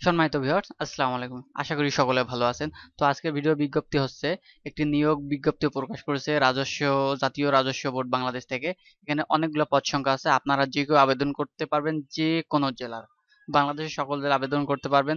সম্মানিত ভিউয়ার্স আসসালামু আলাইকুম। আশা করি সকলে ভালো আছেন। তো আজকের ভিডিও বিজ্ঞপ্তি হচ্ছে, একটি নিয়োগ বিজ্ঞপ্তি প্রকাশ করেছে রাজস্ব, জাতীয় রাজস্ব বোর্ড বাংলাদেশ থেকে। এখানে অনেকগুলো পদ সংখ্যা আছে। আপনারা যে কেউ আবেদন করতে পারবেন যে কোনো জেলার। বাংলাদেশের সকল জেলা আবেদন করতে পারবেন।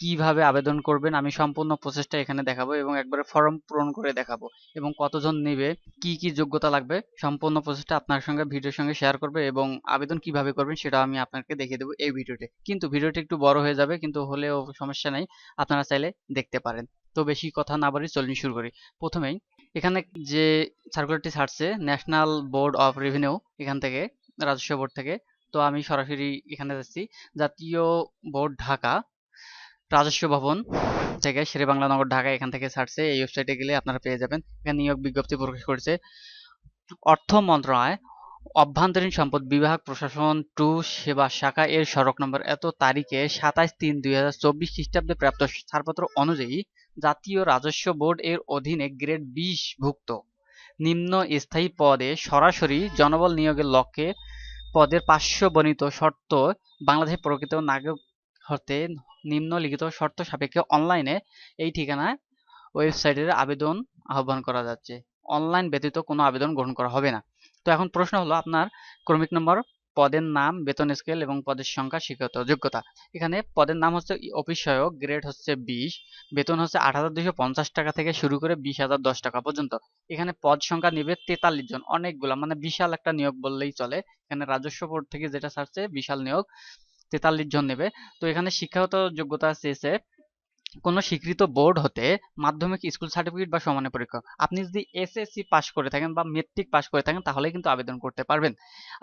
কীভাবে আবেদন করবেন, আমি সম্পূর্ণ প্রসেসটা এখানে দেখাবো এবং একবারে ফর্ম পূরণ করে দেখাবো। এবং কতজন নেবে, কি কি যোগ্যতা লাগবে, সম্পূর্ণ প্রসেসটা আপনার সঙ্গে, ভিডিওর সঙ্গে শেয়ার করবে এবং আবেদন কীভাবে করবেন সেটা আমি আপনাকে দেখিয়ে দেবো এই ভিডিওতে। কিন্তু ভিডিওটি একটু বড় হয়ে যাবে, কিন্তু হলেও সমস্যা নেই, আপনারা চাইলে দেখতে পারেন। তো বেশি কথা না বাড়ি চলুন শুরু করি। প্রথমেই, এখানে যে সার্কুলারটি ছাড়ছে ন্যাশনাল বোর্ড অফ রেভিনিউ এখান থেকে, রাজস্ব বোর্ড থেকে, তো আমি সরাসরি এখানে যাচ্ছি। জাতীয় বোর্ড ঢাকা রাজস্ব ভবন থেকে শেরে বাংলা নগর ঢাকা এখান থেকে ছাড়ছে। এই ওয়েবসাইটে গেলে আপনারা পেয়ে যাবেন। এখানে নিয়োগ বিজ্ঞপ্তি প্রকাশ করেছে। অর্থ মন্ত্রণালয়, অভ্যন্তরীণ সম্পদ বিভাগ, প্রশাসন, টু সেবা শাখা এর সড়ক নম্বর এত তারিখে সাতাইশ তিন দুই হাজার চব্বিশ খ্রিস্টাব্দে প্রাপ্ত ছাড়পত্র অনুযায়ী জাতীয় রাজস্ব বোর্ড এর অধীনে গ্রেড বিশ ভুক্ত। নিম্ন স্থায়ী পদে সরাসরি জনবল নিয়োগের লক্ষ্যে পদের পার্শ্ব বর্ণিত শর্ত বাংলাদেশের প্রকৃত নাগরিক হতে নিম্নলিখিত শর্ত সাপেক্ষে অনলাইনে এই ঠিকানায় ওয়েবসাইটের আবেদন আহ্বান করা যাচ্ছে। অনলাইন ব্যতীত কোনো আবেদন গ্রহণ করা হবে না। তো এখন প্রশ্ন হলো আপনার ক্রমিক নম্বর, পদের নাম, বেতন স্কেল এবং পদের সংখ্যা শিক্ষত যোগ্যতা। এখানে পদের নাম হচ্ছে অফিস সহায়ক গ্রেড হচ্ছে বিশ, বেতন হচ্ছে আট হাজার দুইশো পঞ্চাশ টাকা থেকে শুরু করে বিশ হাজার দশ টাকা পর্যন্ত। এখানে পদ সংখ্যা নেবে তেতাল্লিশ জন। অনেকগুলা মানে বিশাল একটা নিয়োগ বললেই চলে। এখানে রাজস্ব বোর্ড থেকে যেটা ছাড়ছে, বিশাল নিয়োগ। তেতাল্লিশ জন নেবে। তো এখানে শিক্ষাগত যোগ্যতা চেয়েছে কোনো স্বীকৃত বোর্ড হতে মাধ্যমিক স্কুল সার্টিফিকেট বা সমানের পরীক্ষা। আপনি যদি এসএসসি পাস করে থাকেন বা মেট্রিক পাস করে থাকেন, তাহলে কিন্তু আবেদন করতে পারবেন।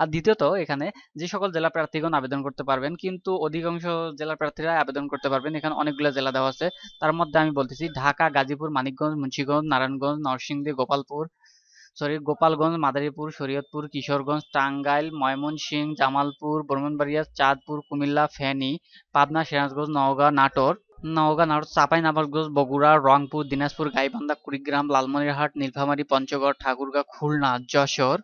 আর দ্বিতীয়ত, এখানে যে সকল জেলা প্রার্থীগণ আবেদন করতে পারবেন, কিন্তু অধিকাংশ জেলা প্রার্থীরা আবেদন করতে পারবেন। এখানে অনেকগুলো জেলা দেওয়া আছে। তার মধ্যে আমি বলতেছি, ঢাকা, গাজীপুর, মানিকগঞ্জ, মুন্সিগঞ্জ, নারায়ণগঞ্জ, নরসিংদী, গোপালপুর সরি, গোপালগঞ্জ, মাদারীপুর, শরীয়তপুর, কিশোরগঞ্জ, টাঙ্গাইল, ময়মনসিংহ, জামালপুর ব্রাহ্মণবাড়িয়া চাঁদপুর, কুমিল্লা, ফেনী, পাবনা, সিরাজগঞ্জ, নওগাঁ, নাটোর। নওগাঁ, নাটোর, চাঁপাইনবাবগঞ্জ, বগুড়া, রংপুর, দিনাজপুর, গাইবান্ধা, কুড়িগ্রাম, লালমনিরহাট, নীলফামারী, পঞ্চগড় ঠাকুরগাঁও খুলনা, যশোর।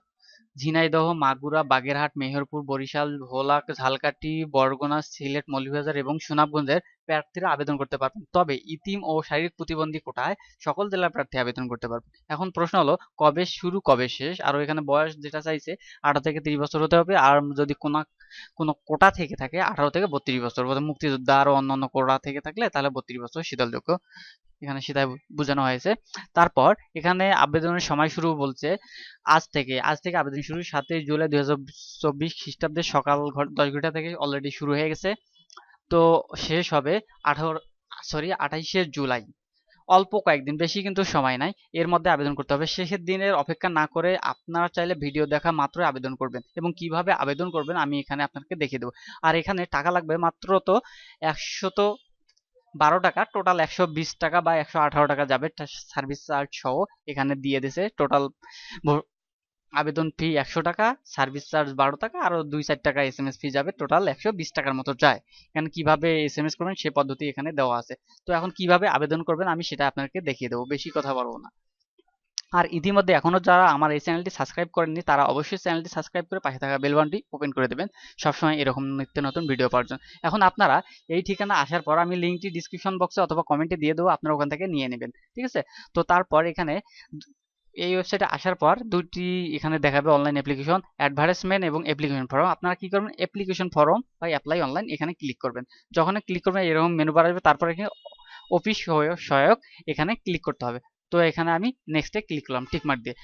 ঝিনাইদহ, মাগুরা, বাগেরহাট, মেহেরপুর, বরিশাল ভোলা ঝালকাটি বরগুনা, সিলেট, মৌলভীবাজার এবং সুনামগঞ্জের প্রার্থীরা আবেদন করতে পারবেন। তবে ইতিম ও শারীরিক প্রতিবন্ধী কোটায় সকল জেলার প্রার্থী আবেদন করতে পারবেন। এখন প্রশ্ন হলো, কবে শুরু, কবে শেষ? আর এখানে বয়স যেটা চাইছে, আঠারো থেকে তিরিশ বছর হতে হবে। আর যদি কোনো কোনো কোটা থেকে থাকে আঠারো থেকে বত্রিশ বছর। মুক্তিযোদ্ধা আরও অন্যান্য কোটা থেকে থাকলে তাহলে বত্রিশ বছর শীতলযোগ্য এখানে সেটাই বোঝানো হয়েছে। তারপর এখানে আবেদনের সময় শুরু বলছে, আজ থেকে আজ থেকে আবেদন শুরু সাতই জুলাই দুই হাজার চব্বিশ খ্রিস্টাব্দে সকাল দশ ঘণ্টা থেকে অলরেডি শুরু হয়ে গেছে। তো শেষ হবে আঠারো সরি আঠাইশে জুলাই। অল্প কয়েকদিন, বেশি কিন্তু সময় নাই। এর মধ্যে আবেদন করতে হবে। শেষের দিনের অপেক্ষা না করে আপনারা চাইলে ভিডিও দেখা মাত্রই আবেদন করবেন এবং কীভাবে আবেদন করবেন আমি এখানে আপনাকে দেখিয়ে দেবো। আর এখানে টাকা লাগবে মাত্র তো একশত বারো টাকা, টোটাল একশো বিশ টাকা বা একশো আঠারো টাকা যাবে। সার্ভিস চার্জ সহ এখানে দিয়ে দিছে। টোটাল আবেদন ফি একশো টাকা সার্ভিস চার্জ বারো টাকা, আরও দুই চার টাকা এস এম এস ফি যাবে টোটাল একশো বিশ টাকার মতো যায়। এখানে কীভাবে এস এম এস করবেন, সে পদ্ধতি এখানে দেওয়া আছে। তো এখন কীভাবে আবেদন করবেন, আমি সেটা আপনাকে দেখিয়ে দেবো, বেশি কথা বলব না। আর ইতিমধ্যে এখনও যারা আমার এই চ্যানেলটি সাবস্ক্রাইব করেননি, তারা অবশ্যই চ্যানেলটি সাবস্ক্রাইব করে পাশে থাকা বেল বাটনটি ওপেন করে দেবেন। সবসময় এরকম নিত্য নতুন ভিডিও পাওয়ার জন্য। এখন আপনারা এই ঠিকানা আসার পর আমি লিঙ্কটি ডিসক্রিপশন বক্সে অথবা কমেন্টে দিয়ে দেবো, আপনারা ওখান থেকে নিয়ে নেবেন। ঠিক আছে? তো তারপর এখানে এই ওয়েবসাইটে আসার পর দুটি এখানে দেখাবে অনলাইন অ্যাপ্লিকেশন অ্যাডভার্টাইজমেন্ট এবং অ্যাপ্লিকেশন ফর্ম আপনারা কি করবেন? অ্যাপ্লিকেশন ফর্ম বা অ্যাপ্লাই অনলাইন এখানে ক্লিক করবেন। যখন ক্লিক করবেন, এরকম মেনু বার আসবে, তারপর এখানে অফিস সহায়ক এখানে ক্লিক করতে হবে। তো এখানে আমি নেক্সটে ক্লিক করলাম টিকমার্ক দিয়ে।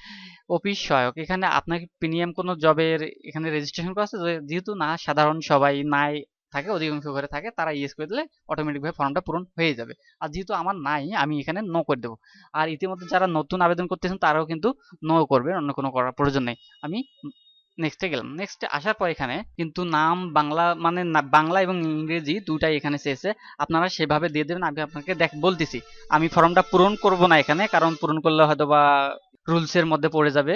অফিস সহায়ক, এখানে আপনাকে প্রিমিয়াম কোনো জবের এখানে রেজিস্ট্রেশন করা আছে? যেহেতু না, সাধারণ সবাই নাই থাকে, অধিকাংশ ঘরে থাকে, তারা ইয়েস করে দিলে অটোমেটিকভাবে ফর্মটা পূরণ হয়ে যাবে। আর যেহেতু আমার নাই, আমি এখানে নো করে দেবো। আর ইতিমধ্যে যারা নতুন আবেদন করতেছেন, তারাও কিন্তু নো করবে, অন্য কোনো করার প্রয়োজন নেই। আমি নেক্সটে গেলাম। নেক্সটে আসার পর এখানে কিন্তু নাম, বাংলা মানে বাংলা এবং ইংরেজি দুটাই এখানে চেয়েছে আপনারা সেভাবে দিয়ে দেবেন, আমি আপনাকে দেখ, বলতেছি। আমি ফর্মটা পূরণ করব না এখানে, কারণ পূরণ করলে হয়তো বা রুলসের মধ্যে পড়ে যাবে।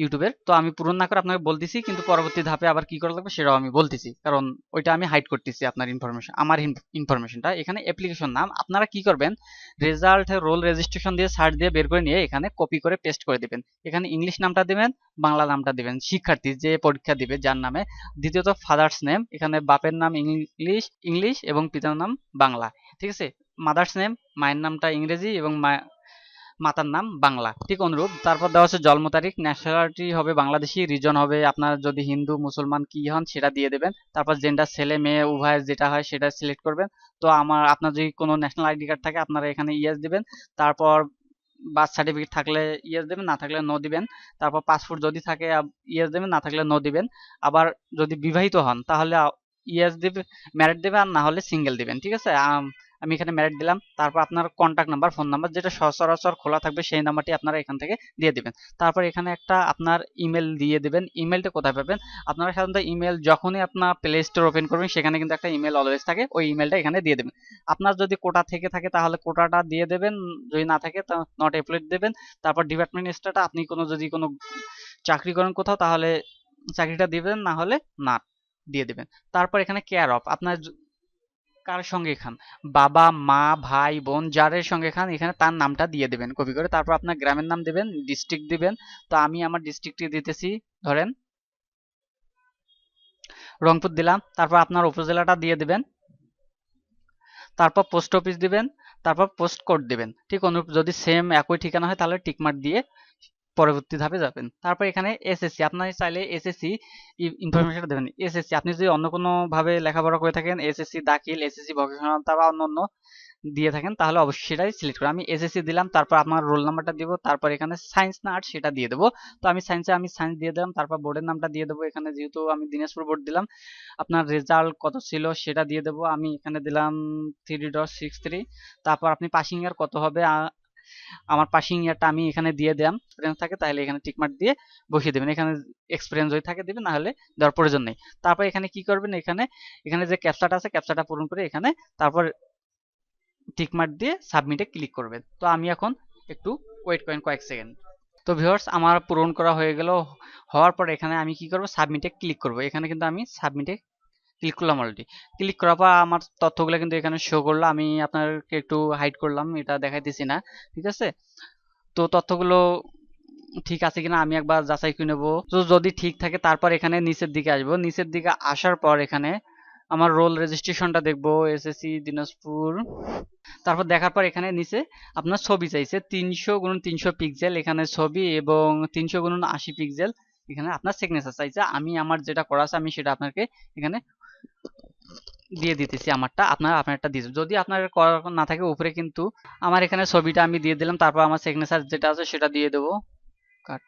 ইউটিউবের। তো আমি পূরণ না করে আপনাকে বলতেছি, কিন্তু পরবর্তী ধাপে আবার কি করা লাগবে সেটাও আমি বলতেছি। কারণ ওইটা আমি হাইড করতেছি আপনার ইনফরমেশন আমার ইনফরমেশনটা এখানে অ্যাপ্লিকেশন নাম, আপনারা কি করবেন? রেজাল্ট রোল রেজিস্ট্রেশন দিয়ে সার্চ দিয়ে বের করে নিয়ে এখানে কপি করে পেস্ট করে দিবেন। এখানে ইংলিশ নামটা দিবেন, বাংলা নামটা দিবেন। শিক্ষার্থী যে পরীক্ষা দিবে, যার নামে। দ্বিতীয়ত ফাদার্স নেম এখানে বাপের নাম ইংলিশ ইংলিশ এবং পিতার নাম বাংলা। ঠিক আছে? মাদার্স নেম মায়ের নামটা ইংরেজি এবং মা- মাতার নাম বাংলা। ঠিক অনুরূপ, তারপর দেওয়া হচ্ছে জন্ম তারিখ ন্যাশনালিটি হবে বাংলাদেশি রিজন হবে আপনার যদি হিন্দু, মুসলমান, কি হন সেটা দিয়ে দেবেন। তারপর জেন্ডার ছেলে, মেয়ে উভয়ের যেটা হয় সেটা সিলেক্ট করবেন। তো আমার, আপনার যদি কোনো ন্যাশনাল আইডি কার্ড থাকে, আপনারা এখানে ইয়েস দিবেন। তারপর বার্থ সার্টিফিকেট থাকলে ইয়েস দেবেন, না থাকলে নো দিবেন। তারপর পাসপোর্ট যদি থাকে ইয়েস দেবেন, না থাকলে নো দিবেন। আবার যদি বিবাহিত হন, তাহলে ইয়েস দিবে ম্যারিড দেবে আর না হলে সিঙ্গেল দিবেন, ঠিক আছে? আম, এখানে ম্যারিড দিলাম। তারপর আপনার কন্ট্যাক্ট নাম্বার ফোন নাম্বার যেটা সচরাচর খোলা থাকবে সেই নাম্বারটি আপনারা এখান থেকে দিয়ে দিবেন। তারপর এখানে একটা আপনার ইমেল দিয়ে দেবেন। ইমেলটা কোথায় পাবেন? আপনারা সাধারণত ইমেল যখনই আপনার প্লে স্টোর ওপেন করবেন সেখানে কিন্তু একটা ইমেল অলওয়েজ থাকে। ওই ইমেলটা এখানে দিয়ে দেবেন। আপনার যদি কোটা থেকে থাকে তাহলে কোটাটা দিয়ে দেবেন। যদি না থাকে তা নট অ্যাপ্লাইড দেবেন। তারপর ডিপার্টমেন্ট স্টারটা আপনি কোনো যদি কোনো চাকরি করেন কোথাও তাহলে চাকরিটা দিবেন না হলে না দিয়ে দেবেন। তারপর এখানে কেয়ার অফ আপনার কার সঙ্গে খান? বাবা, মা, ভাই, বোন যাদের সঙ্গে খান, এখানে তার নামটা দিয়ে দেবেন, কপি করে। তারপর আপনার গ্রামের নাম দেবেন ডিস্ট্রিক্ট দিবেন। তো আমি আমার ডিস্ট্রিক্টটি দিতেছি, ধরেন রংপুর দিলাম। তারপর আপনার উপজেলাটা দিয়ে দেবেন। তারপর পোস্ট অফিস দিবেন। তারপর পোস্ট কোড দিবেন। ঠিক অনুরূপ যদি সেম একই ঠিকানা হয়, তাহলে টিকমার্ক দিয়ে পরবর্তী ধাপে যাবেন। তারপর এখানে এসএসসি আপনার চাইলে এসএসসি ইনফরমেশন দেবেন। এসএসসি আপনি যদি অন্য কোনো ভাবে লেখাপড়া করে থাকেন এসএসসি দাখিল এসএসসি ভোকেশনাল বা অন্য অন্য দিয়ে থাকেন, তাহলে অবশ্যই সেটাই সিলেক্ট করুন। আমি এসএসসি দিলাম, তারপর আমার রোল নাম্বারটা দিব, তারপর এখানে সায়েন্স না আর্ট সেটা দিয়ে দেবো। তো আমি সায়েন্সে আমি সায়েন্স দিয়ে দিলাম, তারপর বোর্ডের নামটা দিয়ে দেবো এখানে, যেহেতু আমি দিনাজপুর বোর্ড দিলাম। আপনার রেজাল্ট কত ছিল সেটা দিয়ে দেবো। আমি এখানে দিলাম থ্রি ডট সিক্স থ্রি তারপর আপনি পাসিং ইয়ার কত হবে আমার পাসিং ইয়ারটা আমি এখানে দিয়ে দিলাম এক্সপিরিয়েন্স থাকে, তাহলে এখানে টিকমার্ক দিয়ে বসিয়ে দেবেন। এখানে এক্সপিরিয়েন্স যদি থাকে দিবেন না হলে দেওয়ার প্রয়োজন নেই। তারপর এখানে কি করবেন? এখানে এখানে যে ক্যাপচাটা আছে ক্যাপচাটা পূরণ করে এখানে তারপর টিকমার্ক দিয়ে সাবমিটে ক্লিক করবেন। তো আমি এখন একটু ওয়েট করেন কয়েক সেকেন্ড তো ভিউয়ার্স আমার পূরণ করা হয়ে গেল, হওয়ার পর এখানে আমি কি করব? সাবমিটে ক্লিক করব। এখানে কিন্তু আমি সাবমিটে ক্লিক করলাম অলরেডি ক্লিক করার পর আমার তথ্যগুলো কিন্তু এখানে শো করল। আমি আপনাকে একটু হাইড করলাম, এটা দেখাইতেছি না, ঠিক আছে? তো তথ্যগুলো ঠিক আছে কিনা আমি একবার যাচাই করে নেব। তো যদি ঠিক থাকে, তারপর এখানে নিচের দিকে আসব। নিচের দিকে আসার পর এখানে আমার রোল রেজিস্ট্রেশনটা দেখব এসএসসি দিনাজপুর। তারপর দেখার পর এখানে নিচে আপনার ছবি চাইছে, তিনশো গুণন তিনশো পিক্সেল এখানে ছবি এবং তিনশো গুণন আশি পিক্সেল এখানে আপনার সিগনেচার চাইছে। আমি আমার যেটা করা আছে, আমি সেটা আপনাকে এখানে দিয়ে দিতেছি আমারটা, আপনার, আপনারটা দিয়ে। যদি আপনার না থাকে উপরে কিন্তু আমার এখানে ছবিটা আমি দিয়ে দিলাম, তারপর আমার সিগনেচার যেটা আছে সেটা দিয়ে দেবো। কাট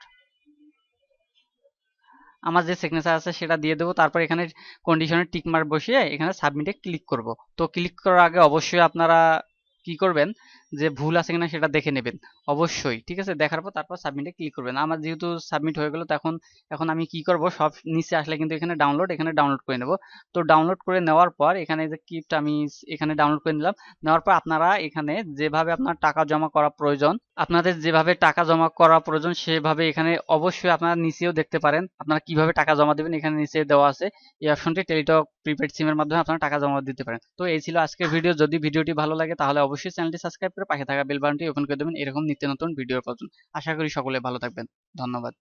আমার যে সিগনেচার আছে সেটা দিয়ে দেবো, তারপর এখানে কন্ডিশনে টিক মার্ক বসিয়ে এখানে সাবমিটে ক্লিক করব। তো ক্লিক করার আগে অবশ্যই আপনারা কি করবেন যে ভুল আছে কিনা সেটা দেখে নেবেন, অবশ্যই, ঠিক আছে? দেখার পর তারপর সাবমিটে ক্লিক করবেন। আমার যেহেতু সাবমিট হয়ে গেল তখন এখন আমি কি করব? সব নিচে আসলে কিন্তু এখানে ডাউনলোড এখানে ডাউনলোড করে নেব। তো ডাউনলোড করে নেওয়ার পর, এখানে যে কিপটা আমি এখানে ডাউনলোড করে নিলাম, নেওয়ার পর আপনারা এখানে যেভাবে আপনার টাকা জমা করা প্রয়োজন, আপনাদের যেভাবে টাকা জমা করা প্রয়োজন, সেভাবে এখানে অবশ্যই আপনারা নিচেও দেখতে পারেন। আপনারা কীভাবে টাকা জমা দেবেন, এখানে নিচে দেওয়া আছে। এই অপশনটি টেলিটক প্রিপেড সিমের মাধ্যমে আপনারা টাকা জমা দিতে পারেন। তো এই ছিল আজকের ভিডিও যদি ভিডিওটি ভালো লাগে, তাহলে অবশ্যই চ্যানেলটি সাবস্ক্রাইব করে পাশে থাকা বেল বাটনটি ওপেন করে দেবেন। এরকম নিত্য নতুন ভিডিও পাবেন আশা করি সকলে ভালো থাকবেন। ধন্যবাদ।